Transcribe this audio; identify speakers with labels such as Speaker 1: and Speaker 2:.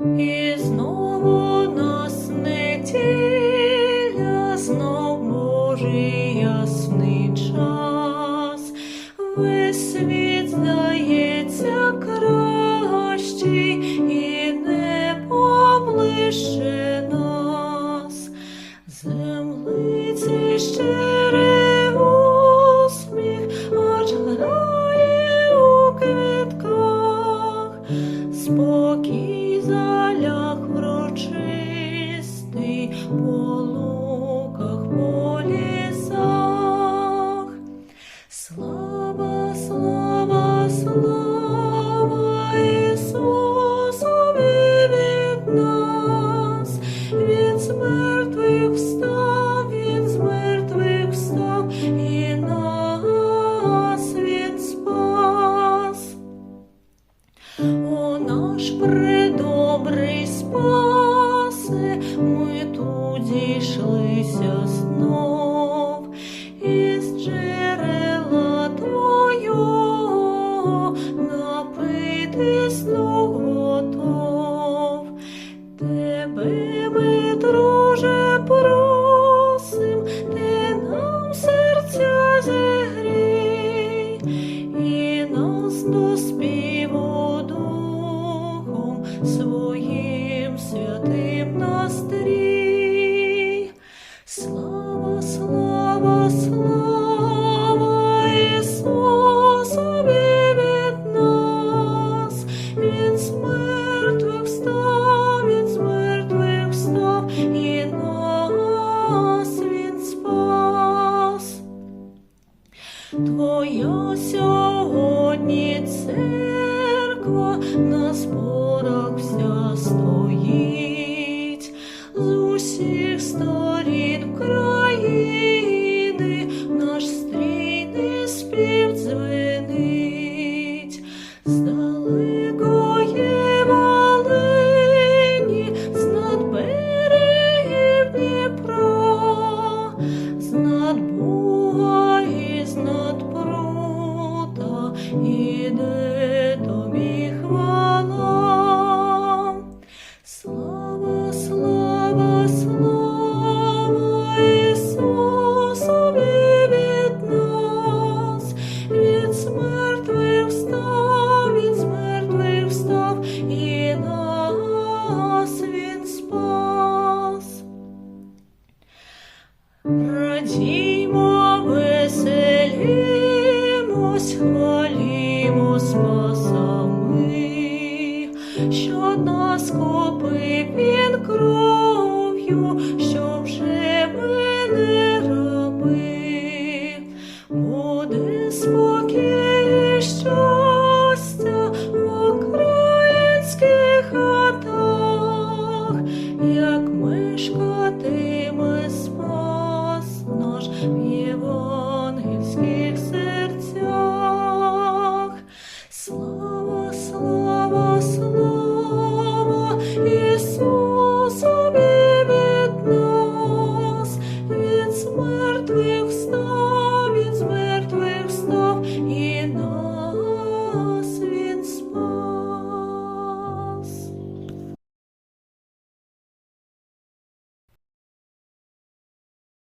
Speaker 1: І знову нас неділя, знов Божий час, весь світ здається кращий і не ближче. 我。із джерела твого напитись ну готов тебе. Твоя сьогодні церква нас Бог. You. що нас копив він кров'ю, що вже мене. мертвих.